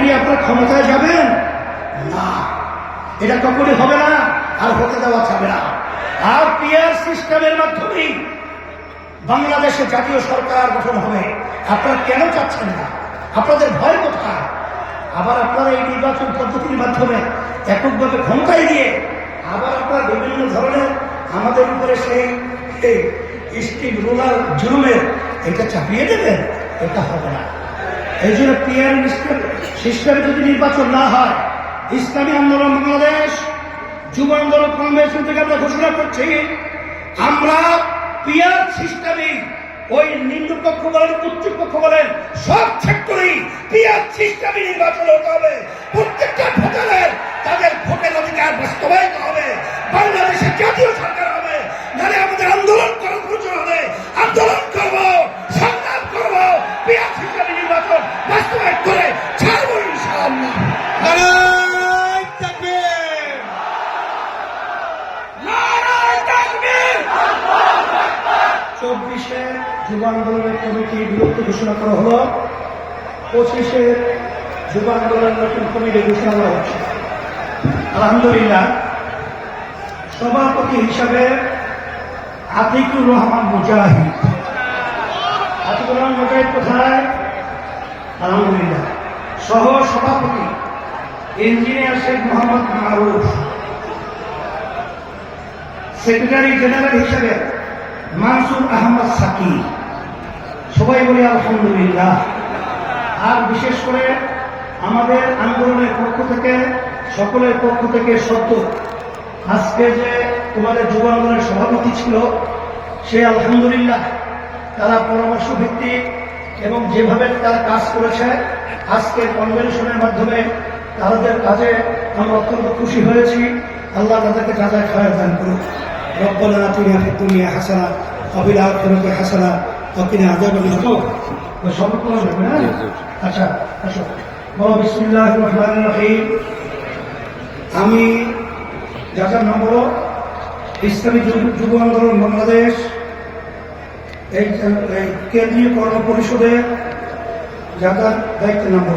নিয়ে আপনার ক্ষমতায় যাবেন? না। এটা কখনই হবে না আর হতে দেওয়া যাবে না। আর পিয়ার সিস্টেমের মাধ্যমেই বাংলাদেশে জাতীয় সরকার গঠন হবে। আপনারা কেন চাচ্ছেন না? আপনাদের ভয় কোথায়? আবার আপনারা এই নির্বাচন পদ্ধতির মাধ্যমে এককভাবে ক্ষমতায় দিয়ে আবার আপনারা বিভিন্ন ধরনের আমাদের উপরে সেই স্টিক রুলার জুলুমের এটা চাপিয়ে দেবেন? এটা হবে না। এই জন্য পিয়ার সিস্টেম যদি নির্বাচন না হয়, ইসলামী আন্দোলন বাংলাদেশ, যুব আন্দোলন কংগ্রেস থেকে আমরা ঘোষণা করছি, আমরা পিয়ার সিস্টেমে ওই নিম্নপক্ষ বলেন উচ্চপক্ষ বলেন, সব ক্ষেত্রেই পিয়ার সিস্টেমে নির্বাচন চব্বিশে যুব আন্দোলনের কমিটি বিলুপ্ত ঘোষণা করা হলো। পঁচিশে যুব আন্দোলনের নতুন কমিটি ঘোষণা করা হচ্ছে। আলহামদুলিল্লাহ, সভাপতি হিসাবে আতিকুর রহমান মুজাহিদ। আতিকুর রহমান মুজাহিদ কোথায়? আলহামদুলিল্লাহ, সহ সভাপতি engineer Sheikh Mohammad Maruf secretary general হিসেবে মানসুর আহমদ সাকি। সবাই বলি আলহামদুলিল্লাহ। আর বিশেষ করে আমাদের আন্দোলনের পক্ষ থেকে, সকলের পক্ষ থেকে সত্য আজকে যে তোমাদের যুব আন্দোলনের সভাপতি ছিল, সে আলহামদুলিল্লাহ তারা পরামর্শ ভিত্তিক এবং যেভাবে তারা কাজ করেছে, আজকের কনভেনশনের মাধ্যমে তাদের কাজে আমরা অত্যন্ত খুশি হয়েছি। আল্লাহ তাদেরকে কাজায় খায় দান করুক। না আচ্ছা আসো। বলো বিসমিল্লাহির রহমানির রহিম। আমি যার নম্বর ইসলামী যুব- আন্দোলন বাংলাদেশ। এই কেন্দ্রীয় কর্ম পরিষদের যাতার দায়িত্ব নম্বর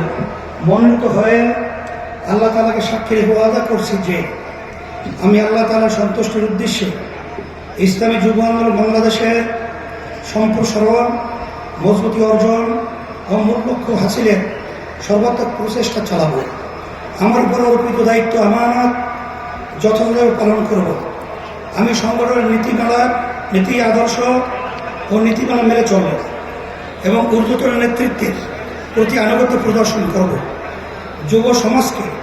মনোনীত হয়ে আল্লাহ তালাকে সাক্ষী রেখে ওয়াদা করছি যে আমি আল্লাহ তালার সন্তুষ্টির উদ্দেশ্যে ইসলামী যুব আন্দোলন বাংলাদেশের সম্প্রসারণ মজবুতি অর্জন ও মূল লক্ষ্য হাসিলের সর্বাত্মক প্রচেষ্টা চালাবো। আমার উপর অর্পিত দায়িত্ব, আমানত যথাযথভাবে পালন করব। আমি সংগঠনের নীতিমালা, নীতি আদর্শ ও নীতিমালা মেনে চলব এবং ঊর্ধ্বতন নেতৃত্বের প্রতি আনুগত্য প্রদর্শন করব। যুব সমাজকে